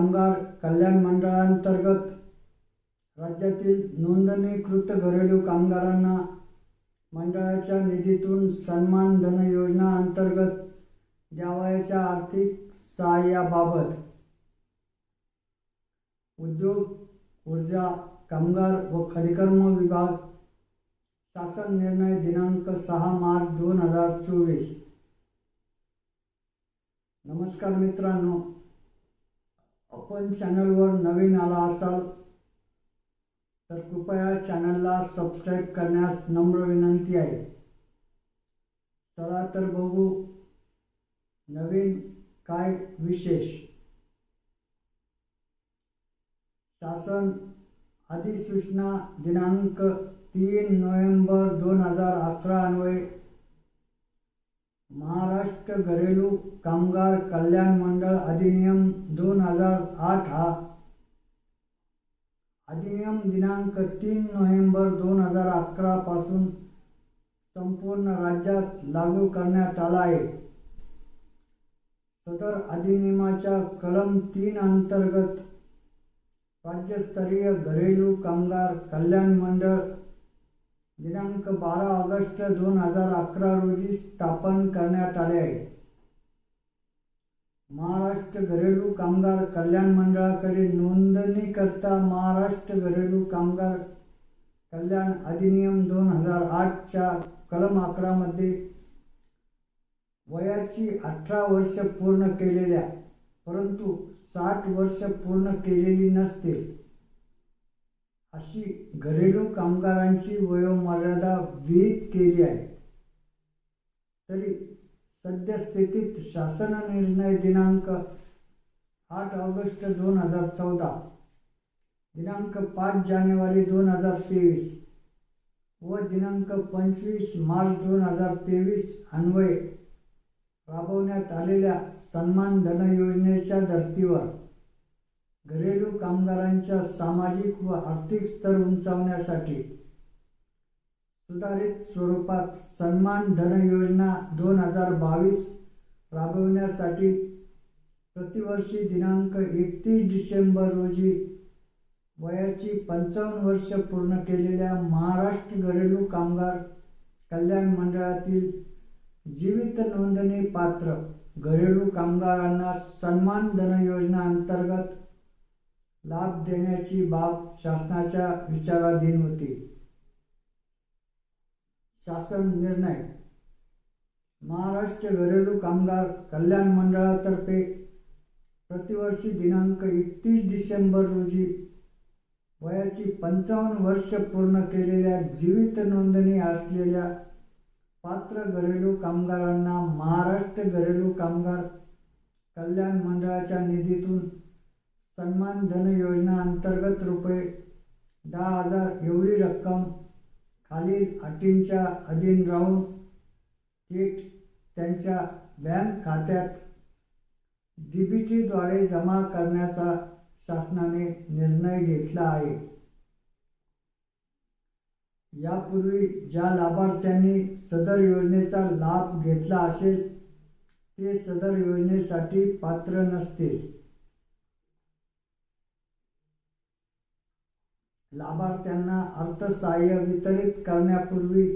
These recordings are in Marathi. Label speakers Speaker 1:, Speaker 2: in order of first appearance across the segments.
Speaker 1: कामगार कल्याण मंडळांतर्गत राज्यातील नोंदणीकृत घरेलू कामगारांना मंडळाच्या निधीतून सन्मान धन योजना अंतर्गत द्यावयाच्या आर्थिक सहाय्याबाबत उद्योग ऊर्जा कामगार व खनिकर्म विभाग शासन निर्णय दिनांक सहा मार्च दोन हजार चोवीस. नमस्कार मित्रांनो. आपण चॅनलवर नवीन आला असाल तर कृपया चॅनलला सबस्क्राईब करण्यास नम्र विनंती आहे. चला तर बघू नवीन काय विशेष. शासन अधिसूचना दिनांक तीन नोव्हेंबर दोन हजार अकरा अन्वये महाराष्ट्र घरेलू कामगार कल्याण मंडळ अधिनियम दोन हजार आठ हा अधिनियम दिनांक तीन नोव्हेंबर दोन हजार अकरा पासून संपूर्ण राज्यात लागू करण्यात आला आहे. सदर अधिनियमाच्या कलम तीन अंतर्गत राज्यस्तरीय घरेलू कामगार कल्याण मंडळ दिनांक बारा ऑगस्ट दोन हजार अकरा रोजी स्थापन करण्यात आले आहे. महाराष्ट्र घरेलू कामगार कल्याण मंडळाकडे नोंदणीकरता महाराष्ट्र घरेलू कामगार कल्याण अधिनियम दोन हजार आठच्या कलम अकरामध्ये वयाची अठरा वर्ष पूर्ण केलेल्या परंतु साठ वर्ष पूर्ण केलेली नसतील अशी घरेलू कामगारांची वयोमर्यादा विहित केली आहे. तरी सद्यस्थितीत शासन निर्णय दिनांक आठ ऑगस्ट दोन हजार चौदा दिनांक पाच जानेवारी दोन हजार तेवीस व दिनांक पंचवीस मार्च दोन हजार तेवीस अन्वये राबवण्यात आलेल्या सन्मान धन योजनेच्या धर्तीवर घरेलू कामगारांच्या सामाजिक व आर्थिक स्तर उंचावण्यासाठी सुधारित स्वरूपात सन्मान धन योजना दोन हजार बावीस राबवण्यासाठी प्रतिवर्षी दिनांक एकतीस डिसेंबर रोजी वयाची पंचावन्न वर्ष पूर्ण केलेल्या महाराष्ट्र घरेलू कामगार कल्याण मंडळातील जीवित नोंदणी पात्र घरेलू कामगारांना सन्मान धन योजना अंतर्गत लाभ देण्याची बाब शासनाच्या विचाराधीन होती. शासन निर्णय. महाराष्ट्र घरेलू कामगार कल्याण मंडळातर्फे प्रतिवर्षी दिनांक एकतीस डिसेंबर रोजी वयाची पंचावन्न वर्ष पूर्ण केलेल्या जीवित नोंदणी असलेल्या पात्र घरेलू कामगारांना महाराष्ट्र घरेलू कामगार कल्याण मंडळाच्या निधीतून सन्मान धन योजना अंतर्गत रुपये दहा हजार एवढी रक्कम खालील अटींच्या अधीन राहून थेट त्यांच्या बँक खात्यात डी बी टीद्वारे जमा करण्याचा शासनाने निर्णय घेतला आहे. यापूर्वी ज्या लाभार्थ्यांनी सदर योजनेचा लाभ घेतला असेल ते सदर योजनेसाठी पात्र नसतील. लाभार्थ्यांना अर्थसहाय्य वितरित करण्यापूर्वी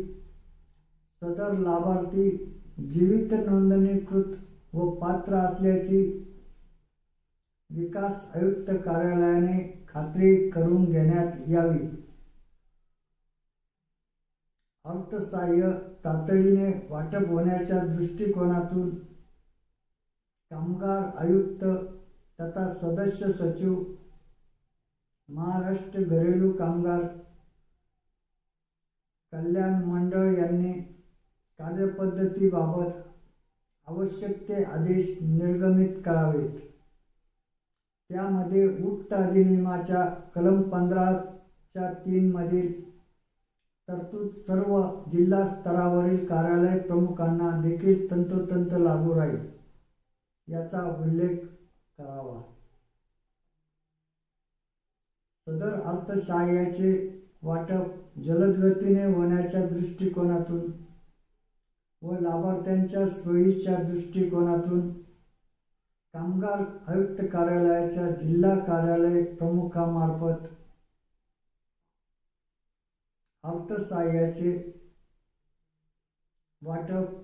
Speaker 1: सदर लाभार्थी जीवित नोंदणीकृत व पात्र असल्याची विकास आयुक्त कार्यालयाने खात्री करून घेण्यात यावी. अर्थसहाय्य तातडीने वाटप होण्याच्या दृष्टिकोनातून कामगार आयुक्त तथा सदस्य सचिव महाराष्ट्र घरेलू कामगार कल्याण मंडळ यांनी कार्यपद्धतीबाबत आवश्यक ते आदेश निर्गमित करावेत. त्यामध्ये उक्त अधिनियमाच्या कलम पंधराच्या तीनमधील तरतूद सर्व जिल्हा स्तरावरील कार्यालय प्रमुखांना देखील तंतोतंत लागू राहील याचा उल्लेख करावा. सदर अर्थसहाय्याचे वाटप जलद गतीने होण्याच्या दृष्टिकोनातून व लाभार्थ्यांच्या सोयीच्या दृष्टिकोनातून कामगार आयुक्त कार्यालयाच्या जिल्हा कार्यालय प्रमुखामार्फत अर्थसहाय्याचे वाटप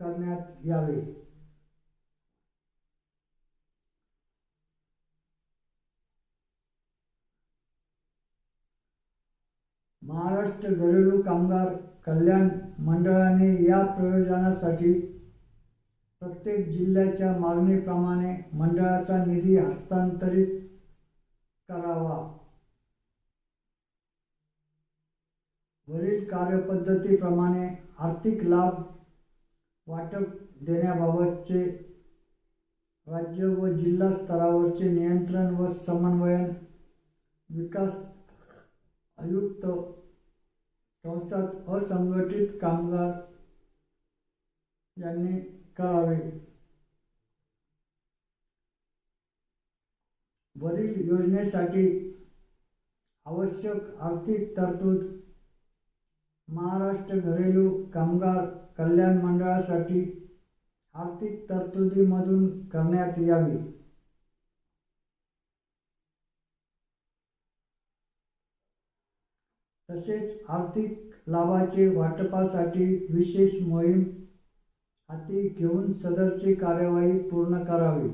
Speaker 1: करण्यात यावे. महाराष्ट्र घरेलू कामगार कल्याण मंडळाने या प्रयोजनासाठी प्रत्येक जिल्ह्याच्या मागणीप्रमाणे मंडळाचा निधी हस्तांतरित करावा. वरील कार्यपद्धतीप्रमाणे आर्थिक लाभ वाटप देण्याबाबतचे राज्य व जिल्हा स्तरावरचे नियंत्रण व समन्वयन विकास आयुक्त कंसात असंघटित कामगार यांनी करावे. वरील योजनेसाठी आवश्यक आर्थिक तरतूद महाराष्ट्र घरेलू कामगार कल्याण मंडळासाठी आर्थिक तरतुदीमधून करण्यात यावी. तसेच आर्थिक लाभाचे वाटपासाठी विशेष मोहीम हाती घेऊन सदरची कार्यवाही पूर्ण करावी.